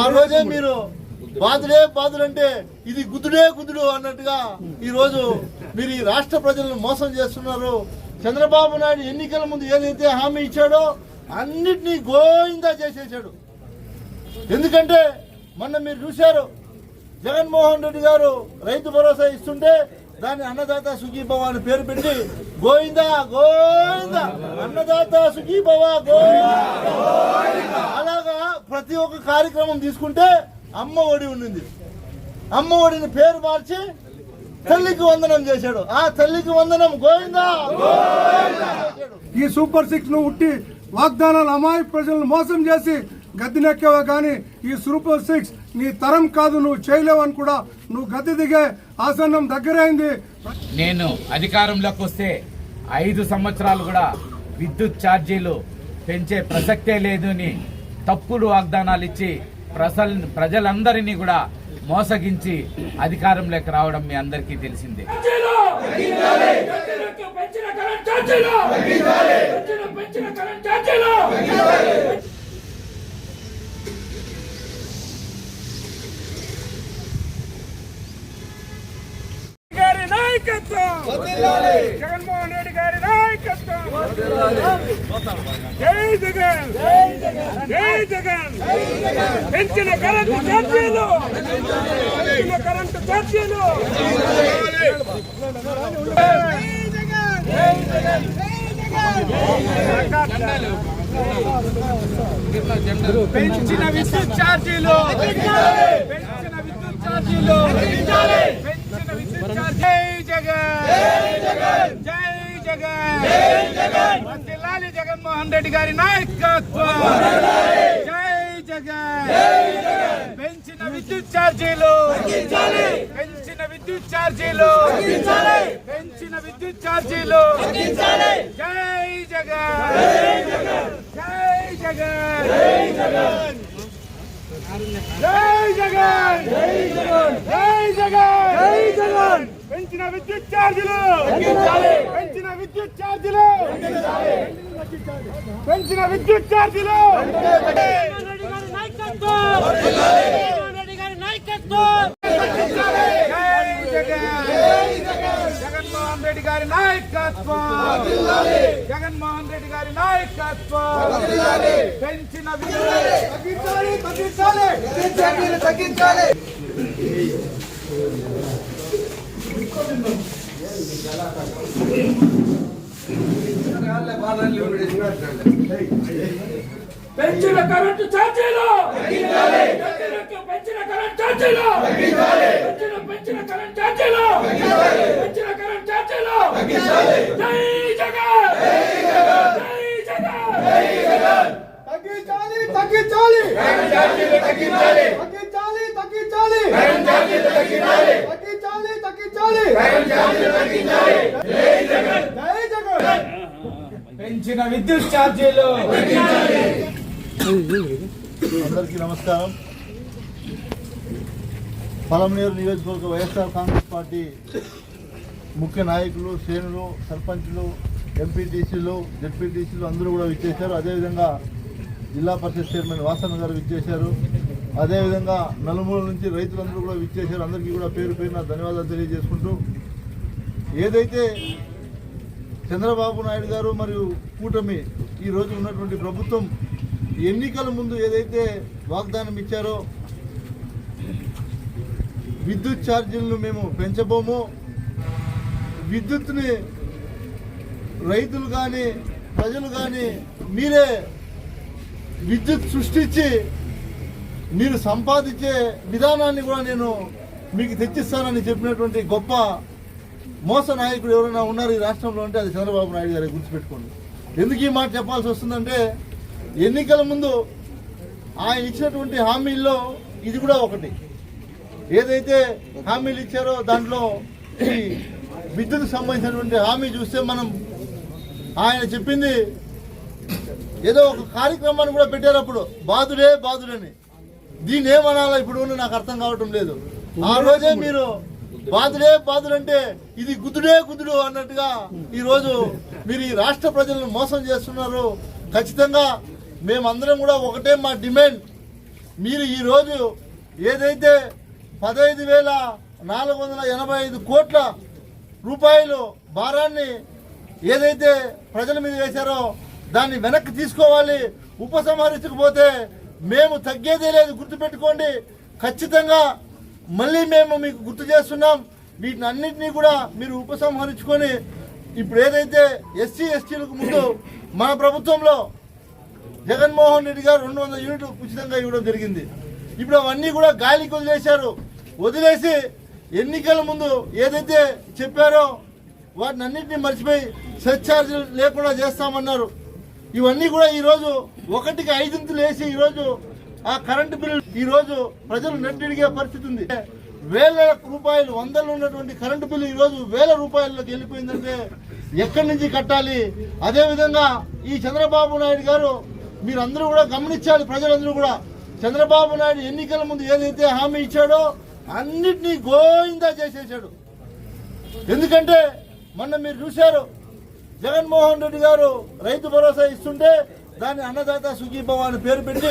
ఆ రోజే మీరు బాధుడే బాధుడు అంటే ఇది గుద్దుడే గుద్దుడు అన్నట్టుగా ఈరోజు మీరు ఈ రాష్ట్ర ప్రజలను మోసం చేస్తున్నారు. చంద్రబాబు నాయుడు ఎన్నికల ముందు ఏదైతే హామీ ఇచ్చాడో అన్నిటినీ గోయిందా చేసేసాడు. ఎందుకంటే మొన్న మీరు చూశారు జగన్మోహన్ రెడ్డి గారు రైతు భరోసా ఇస్తుంటే దాన్ని అన్నదాత సుఖీభవ అని పేరు పెట్టి గోవిందా గోవిందా అన్నదాత సుఖీభవ గోయిందా? అలా ప్రతి ఒక్క కార్యక్రమం తీసుకుంటే అమ్మ ఒడి ఉండింది. అమ్మ ఒడిని పేరు మార్చి తల్లికి వందనం చేశాడు. ఆ తల్లికి వందనం గోవిందా. ఈ సూపర్ సిక్స్ను ఉట్టి వాగ్దానాలు అమాయక ప్రజలను మోసం చేసి గద్దెనెక్కావా కానీ ఈ సూపర్ సిక్స్ నీ తరం కాదు నువ్వు చేయలేవని కూడా నువ్వు గద్దె దిగే ఆసన్నం దగ్గరైంది నేను అధికారంలోకి వస్తే ఐదు సంవత్సరాలు కూడా విద్యుత్ ఛార్జీలు పెంచే ప్రసక్తే లేదు అని తప్పుడు వాగ్దానాలు ఇచ్చి ప్రజల ప్రజలందరినీ కూడా మోసగించి అధికారంలోకి రావడం మీ అందరికీ తెలిసిందే. పెంచిన కరెంట్ ఛార్జీలు పెంచిన పెంచిన కరెంట్ ఛార్జీలు గారి నాయకత్వం జగన్మోహన్ రెడ్డి గారి నాయకత్వం జై జగన్. జై జగన్ పెంచిన కరెంటు ఛార్జీలు పెంచిన కరెంటు ఛార్జీలు పెంచిన విద్యుత్ ఛార్జీలు పెంచిన విద్యుత్ ఛార్జీలు పెంచిన విద్యుత్ ఛార్జీ జై జగన్ జై జగన్ వర్ధిల్లాలి జగన్మోహన్ రెడ్డి గారి నాయకత్వం జై జగన్ పెంచిన విద్యుత్ ఛార్జీలు పెంచిన విద్యుత్ ఛార్జీలు పెంచిన విద్యుత్ ఛార్జీలు జై జగన్ జై జగన్. జై జగన్. జై జగన్. జై జగన్. పెంచిన విద్యుత్ ఛార్జీలు! పెంచిన విద్యుత్ ఛార్జీలు! పెంచిన విద్యుత్ ఛార్జీలు! గారి జగన్మోహన్ రెడ్డి గారి నాయకత్వం జగన్మోహన్ రెడ్డి గారి నాయకత్వం పెంచిన తగ్గించాలి తగ్గించాలి తగ్గించాలి. పెంచిన కరెంటు ఛార్జీలు! పెంచిన కరెంట్ ఛార్జీలు! పెంచిన పెంచిన కరెంట్ ఛార్జీలు! పెంచిన కరెంట్ ఛార్జీలు! జై జగన్! జై జగన్. తగ్గించాలి తగ్గించాలి! తగ్గించాలి. తగ్గించాలి తగ్గించాలి! తగ్గించాలి. జై జగన్. పెంచిన విద్యుత్ ఛార్జీలు. అందరికీ నమస్కారం. పలమనేరు నియోజకవర్గ వైఎస్ఆర్ కాంగ్రెస్ పార్టీ ముఖ్య నాయకులు శ్రేణులు సర్పంచ్లు ఎంపీటీసీలు జెడ్పీటీసీలు అందరూ కూడా విచ్చేశారు. అదేవిధంగా జిల్లా పరిషత్ చైర్మన్ వాసన్న గారు విచ్చేశారు. అదేవిధంగా నలుమూల నుంచి రైతులందరూ కూడా విచ్చేశారు. అందరికీ కూడా పేరు పేరున ధన్యవాదాలు తెలియజేసుకుంటూ ఏదైతే చంద్రబాబు నాయుడు గారు మరియు కూటమి ఈ రోజు ఉన్నటువంటి ప్రభుత్వం ఎన్నికల ముందు ఏదైతే వాగ్దానం ఇచ్చారో విద్యుత్ ఛార్జీలను మేము పెంచబోము. విద్యుత్ని రైతులు కానీ ప్రజలు కానీ మీరే విద్యుత్ సృష్టించి మీరు సంపాదించే విధానాన్ని కూడా నేను మీకు తెచ్చిస్తానని చెప్పినటువంటి గొప్ప మోస నాయకుడు ఎవరైనా ఉన్నారు ఈ రాష్ట్రంలో అంటే అది చంద్రబాబు నాయుడు గారి గుర్తుపెట్టుకోండి. ఎందుకు ఈ మాట చెప్పాల్సి వస్తుందంటే ఎన్నికల ముందు ఆయన ఇచ్చినటువంటి హామీల్లో ఇది కూడా ఒకటి. ఏదైతే హామీలు ఇచ్చారో దాంట్లో ఈ విద్యుత్ సంబంధించినటువంటి హామీ చూస్తే మనం ఆయన చెప్పింది ఏదో ఒక కార్యక్రమాన్ని కూడా పెట్టారు అప్పుడు. బాధుడే బాధుడని. దీన్ని ఏమనాలా? ఇప్పుడు నాకు అర్థం కావటం లేదు. ఆ రోజే మీరు బాధుడే బాధుడంటే ఇది గుద్దుడే గుద్దుడు అన్నట్టుగా ఈరోజు మీరు ఈ రాష్ట్ర ప్రజలను మోసం చేస్తున్నారు. ఖచ్చితంగా మేమందరం కూడా ఒకటే మా డిమాండ్. మీరు ఈరోజు ఏదైతే పదహైదు వేల నాలుగు వందల ఎనభై ఐదు కోట్ల రూపాయలు భారాన్ని ఏదైతే ప్రజల మీద వేశారో దాన్ని వెనక్కి తీసుకోవాలి. ఉపసంహరించకపోతే మేము తగ్గేదే లేదు గుర్తుపెట్టుకోండి. ఖచ్చితంగా మళ్ళీ మేము మీకు గుర్తు చేస్తున్నాం. వీటిని అన్నింటినీ కూడా మీరు ఉపసంహరించుకొని ఇప్పుడు ఏదైతే ఎస్సీ ఎస్టీలకు ముందు మన ప్రభుత్వంలో జగన్మోహన్ రెడ్డి గారు రెండు వందల యూనిట్లు ఉచితంగా ఇవ్వడం జరిగింది. ఇప్పుడు అవన్నీ కూడా గాలికి వదిలేశారు వదిలేసి ఎన్నికల ముందు ఏదైతే చెప్పారో వాటిని అన్నింటినీ మర్చిపోయి సర్ఛార్జీలు లేకుండా చేస్తామన్నారు. ఇవన్నీ కూడా ఈరోజు ఒకటికి ఐదింతులు వేసి ఈరోజు ఆ కరెంటు బిల్లు ఈరోజు ప్రజలు నెట్టిడిగే పరిస్థితి ఉంది. వేల రూపాయలు వందలు ఉన్నటువంటి కరెంటు బిల్లు ఈరోజు వేల రూపాయల్లోకి వెళ్ళిపోయిందంటే ఎక్కడి నుంచి కట్టాలి? అదేవిధంగా ఈ చంద్రబాబు నాయుడు గారు మీరందరూ కూడా గమనించాలి ప్రజలందరూ కూడా. చంద్రబాబు నాయుడు ఎన్నికల ముందు ఏదైతే హామీ ఇచ్చాడో అన్నిటినీ గోయిందా చేసేసాడు. ఎందుకంటే మొన్న మీరు చూశారు జగన్మోహన్ రెడ్డి గారు రైతు భరోసా ఇస్తుంటే దాన్ని అన్నదాత సుఖీభవ అని పేరు పెట్టి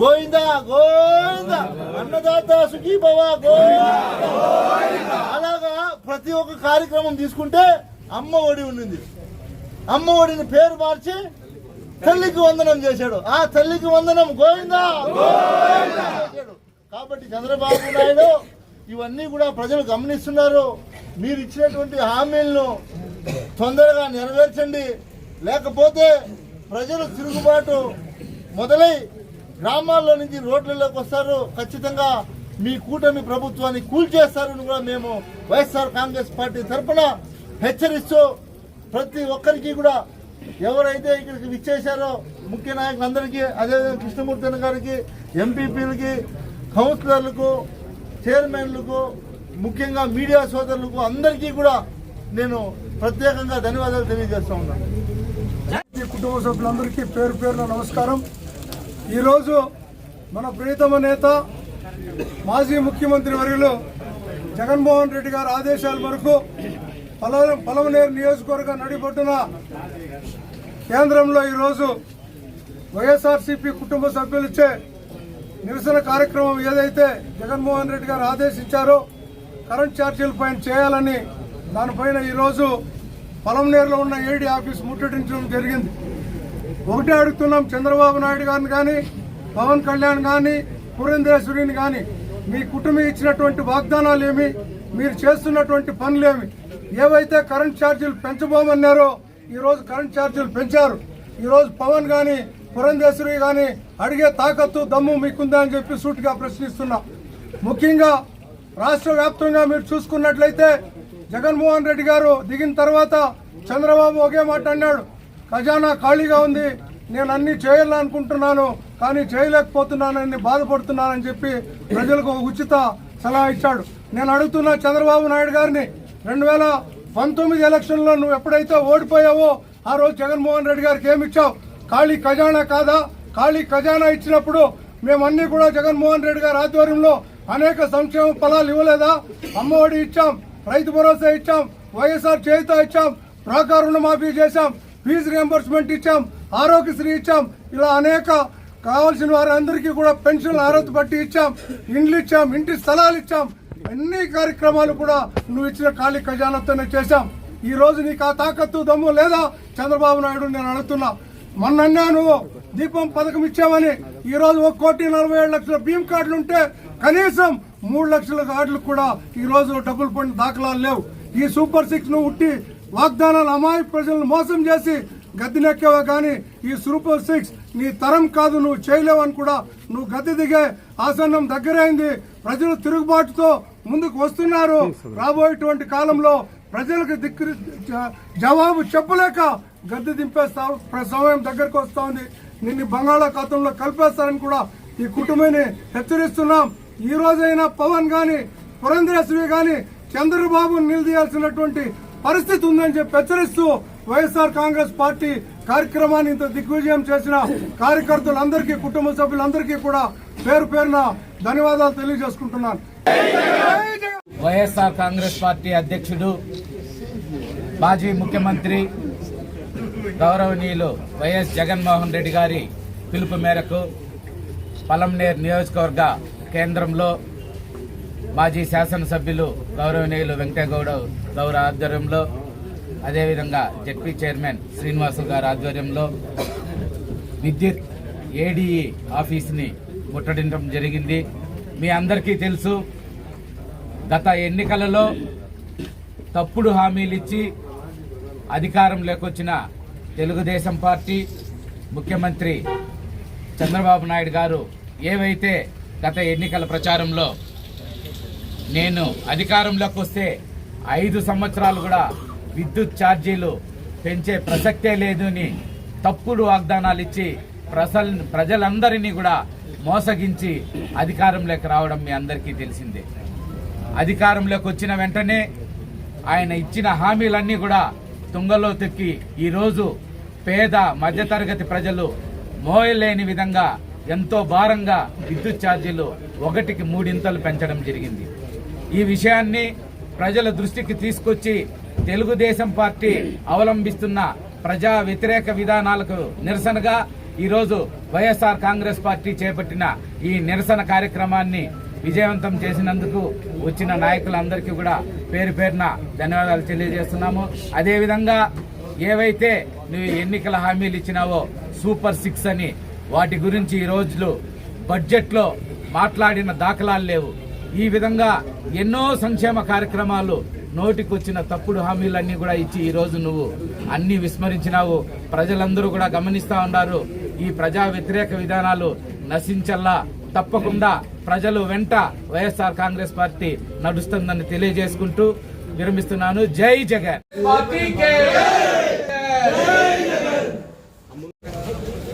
గోవిందా గోవిందా. అన్నదాత సుఖీభవ గోవిందా అలాగా ప్రతి ఒక్క కార్యక్రమం తీసుకుంటే అమ్మ ఒడి ఉండింది అమ్మ ఒడిని పేరు మార్చి తల్లికి వందనం చేశాడు. ఆ తల్లికి వందనం గోవిందా గోవిందా. కాబట్టి చంద్రబాబు నాయుడు ఇవన్నీ కూడా ప్రజలు గమనిస్తున్నారు. మీరు ఇచ్చినటువంటి హామీలను తొందరగా నెరవేర్చండి. లేకపోతే ప్రజలు తిరుగుబాటు మొదలై గ్రామాల్లో నుంచి రోడ్లలోకి వస్తారు. ఖచ్చితంగా మీ కూటమి ప్రభుత్వాన్ని కూల్చేస్తారని కూడా మేము వైఎస్ఆర్ కాంగ్రెస్ పార్టీ తరఫున హెచ్చరిస్తూ ప్రతి ఒక్కరికి కూడా ఎవరైతే ఇక్కడికి విచ్చేశారో ముఖ్య నాయకులందరికీ అదేవిధంగా కృష్ణమూర్తి గారికి ఎంపీపీలకి కౌన్సిలర్లకు చైర్మన్లకు ముఖ్యంగా మీడియా సోదరులకు అందరికీ కూడా నేను ప్రత్యేకంగా ధన్యవాదాలు తెలియజేస్తా ఉన్నాను. ఈ కుటుంబ సభ్యులందరికీ పేరు పేరున నమస్కారం. ఈరోజు మన ప్రియతమ నేత మాజీ ముఖ్యమంత్రి వర్యులు జగన్మోహన్ రెడ్డి గారి ఆదేశాల మేరకు పలవ పలమనేరు నియోజకవర్గ నడిపొట్టున కేంద్రంలో ఈరోజు వైఎస్ఆర్సీపీ కుటుంబ సభ్యులచే నిరసన కార్యక్రమం ఏదైతే జగన్మోహన్ రెడ్డి గారు ఆదేశించారో కరెంట్ ఛార్జీల పైన చేయాలని దానిపైన ఈరోజు పొలంనేరులో ఉన్న ఏడీ ఆఫీస్ ముట్టడించడం జరిగింది. ఒకటే అడుగుతున్నాం చంద్రబాబు నాయుడు గారిని కానీ పవన్ కళ్యాణ్ కానీ పురంధేశ్వరిని కానీ మీ కుటుంబం ఇచ్చినటువంటి వాగ్దానాలు ఏమి మీరు చేస్తున్నటువంటి పనులేమి ఏవైతే కరెంట్ ఛార్జీలు పెంచబోమన్నారో ఈరోజు కరెంట్ ఛార్జీలు పెంచారు. ఈరోజు పవన్ కానీ పురంధేశ్వరి కానీ అడిగే తాకత్తు దమ్ము మీకుందా అని చెప్పి సూటిగా ప్రశ్నిస్తున్నా. ముఖ్యంగా రాష్ట్ర వ్యాప్తంగా మీరు చూసుకున్నట్లయితే జగన్మోహన్ రెడ్డి గారు దిగిన తర్వాత చంద్రబాబు ఒకే మాట అన్నాడు. ఖజానా ఖాళీగా ఉంది నేను అన్ని చేయాలనుకుంటున్నాను కానీ చేయలేకపోతున్నానని బాధపడుతున్నానని చెప్పి ప్రజలకు ఉచిత సలహా ఇచ్చాడు. నేను అడుగుతున్న చంద్రబాబు నాయుడు గారిని రెండు వేల పంతొమ్మిది ఎలక్షన్లో నువ్వు ఎప్పుడైతే ఓడిపోయావో ఆ రోజు జగన్మోహన్ రెడ్డి గారికి ఏమిచ్చావు ఖాళీ ఖజానా కాదా? ఖాళీ ఖజానా ఇచ్చినప్పుడు మేమన్నీ కూడా జగన్మోహన్ రెడ్డి గారి ఆధ్వర్యంలో అనేక సంక్షేమ ఫలాలు ఇవ్వలేదా? అమ్మఒడి ఇచ్చాం. రైతు భరోసా ఇచ్చాం వైఎస్ఆర్ చేయుత ఇచ్చాం ప్రాకా రుణమాఫీ చేశాం ఫీజు రియంబర్స్మెంట్ ఇచ్చాం ఆరోగ్యశ్రీ ఇచ్చాం ఇలా అనేక కావాల్సిన వారందరికీ కూడా పెన్షన్ అర్హత బట్టి ఇచ్చాం ఇండ్లు ఇచ్చాం ఇంటి స్థలాలు ఇచ్చాం అన్ని కార్యక్రమాలు కూడా నువ్వు ఇచ్చిన ఖాళీ ఖజానాతోనే చేశాం. ఈ రోజు నీకు ఆ తాకత్తు దమ్ము లేదా? చంద్రబాబు నాయుడు నేను అడుగుతున్నా. మొన్నన్నా నువ్వు దీపం పథకం ఇచ్చామని ఈ రోజు ఒక కోటి నలభై ఏడు లక్షల భీమ్ కార్డులు ఉంటే కనీసం మూడు లక్షల కార్డులకు కూడా ఈ రోజు డబ్బులు పడిన దాఖలాలు లేవు. ఈ సూపర్ సిక్స్ను ఉట్టి వాగ్దానాలు అమాయక ప్రజలను మోసం చేసి గద్దెనెక్కేవా కానీ ఈ సూపర్ సిక్స్ నీ తరం కాదు నువ్వు చేయలేవని కూడా నువ్వు గద్దె దిగే ఆసన్నం దగ్గరైంది. ప్రజలు తిరుగుబాటుతో ముందుకు వస్తున్నారు. రాబోయేటువంటి కాలంలో ప్రజలకు దిక్కు జవాబు చెప్పలేక గద్దె దింపేస్తావు. ప్ర- సమయం దగ్గరకు వస్తోంది. నిన్ను బంగాళాఖాతంలో కలిపేస్తారని కూడా ఈ కుటుంబాన్ని హెచ్చరిస్తున్నాం. ఈ రోజైనా పవన్ గాని పురంధరేశ్వరి గాని చంద్రబాబు నిలదీయాల్సినటువంటి పరిస్థితి ఉందని చెప్పి హెచ్చరిస్తూ వైఎస్ఆర్ కాంగ్రెస్ పార్టీ కార్యక్రమాన్ని ఇంత దిగ్విజయం చేసిన కార్యకర్తలందరికీ కుటుంబ సభ్యులందరికీ కూడా పేరు పేరున ధన్యవాదాలు తెలియజేసుకుంటున్నాను. వైఎస్ఆర్ కాంగ్రెస్ పార్టీ అధ్యక్షుడు మాజీ ముఖ్యమంత్రి గౌరవనీయులు వైఎస్ జగన్మోహన్ రెడ్డి గారి పిలుపు మేరకు పలంనేర్ నియోజకవర్గ కేంద్రంలో మాజీ శాసనసభ్యులు గౌరవనీయులు వెంకటగౌడ గౌర ఆధ్వర్యంలో అదేవిధంగా జడ్పీ చైర్మన్ శ్రీనివాసు గారి ఆధ్వర్యంలో విద్యుత్ ఏడీఈ ఆఫీస్ని ముట్టడించడం జరిగింది. మీ అందరికీ తెలుసు గత ఎన్నికలలో తప్పుడు హామీలు ఇచ్చి అధికారంలోకి వచ్చిన తెలుగుదేశం పార్టీ ముఖ్యమంత్రి చంద్రబాబు నాయుడు గారు ఏవైతే గత ఎన్నికల ప్రచారంలో నేను అధికారంలోకి వస్తే ఐదు సంవత్సరాలు కూడా విద్యుత్ ఛార్జీలు పెంచే ప్రసక్తే లేదు అని తప్పుడు వాగ్దానాలు ఇచ్చి ప్రజల్ ప్రజలందరినీ కూడా మోసగించి అధికారంలోకి రావడం మీ అందరికీ తెలిసిందే. అధికారంలోకి వచ్చిన వెంటనే ఆయన ఇచ్చిన హామీలన్నీ కూడా తుంగలో తొక్కి ఈరోజు పేద మధ్యతరగతి ప్రజలు మోయలేని విధంగా ఎంతో భారంగా విద్యుత్ ఛార్జీలు ఒకటికి మూడింతలు పెంచడం జరిగింది. ఈ విషయాన్ని ప్రజల దృష్టికి తీసుకొచ్చి తెలుగుదేశం పార్టీ అవలంబిస్తున్న ప్రజా వ్యతిరేక విధానాలకు నిరసనగా ఈరోజు వైఎస్ఆర్ కాంగ్రెస్ పార్టీ చేపట్టిన ఈ నిరసన కార్యక్రమాన్ని విజయవంతం చేసినందుకు వచ్చిన నాయకులందరికీ కూడా పేరు పేరున ధన్యవాదాలు తెలియజేస్తున్నాము. అదేవిధంగా ఏవైతే నువ్వు ఎన్నికల హామీలు ఇచ్చినావో సూపర్ సిక్స్ అని వాటి గురించి ఈ రోజులు బడ్జెట్లో మాట్లాడిన దాఖలాలు లేవు. ఈ విధంగా ఎన్నో సంక్షేమ కార్యక్రమాలు నోటికొచ్చిన తప్పుడు హామీలన్నీ కూడా ఇచ్చి ఈ రోజు నువ్వు అన్ని విస్మరించినావు. ప్రజలందరూ కూడా గమనిస్తూ ఉన్నారు. ఈ ప్రజా వ్యతిరేక విధానాలు నశించల్లా తప్పకుండా ప్రజలు వెంట వైఎస్ఆర్ కాంగ్రెస్ పార్టీ నడుస్తుందని తెలియజేసుకుంటూ విరమిస్తున్నాను. జై జగన్.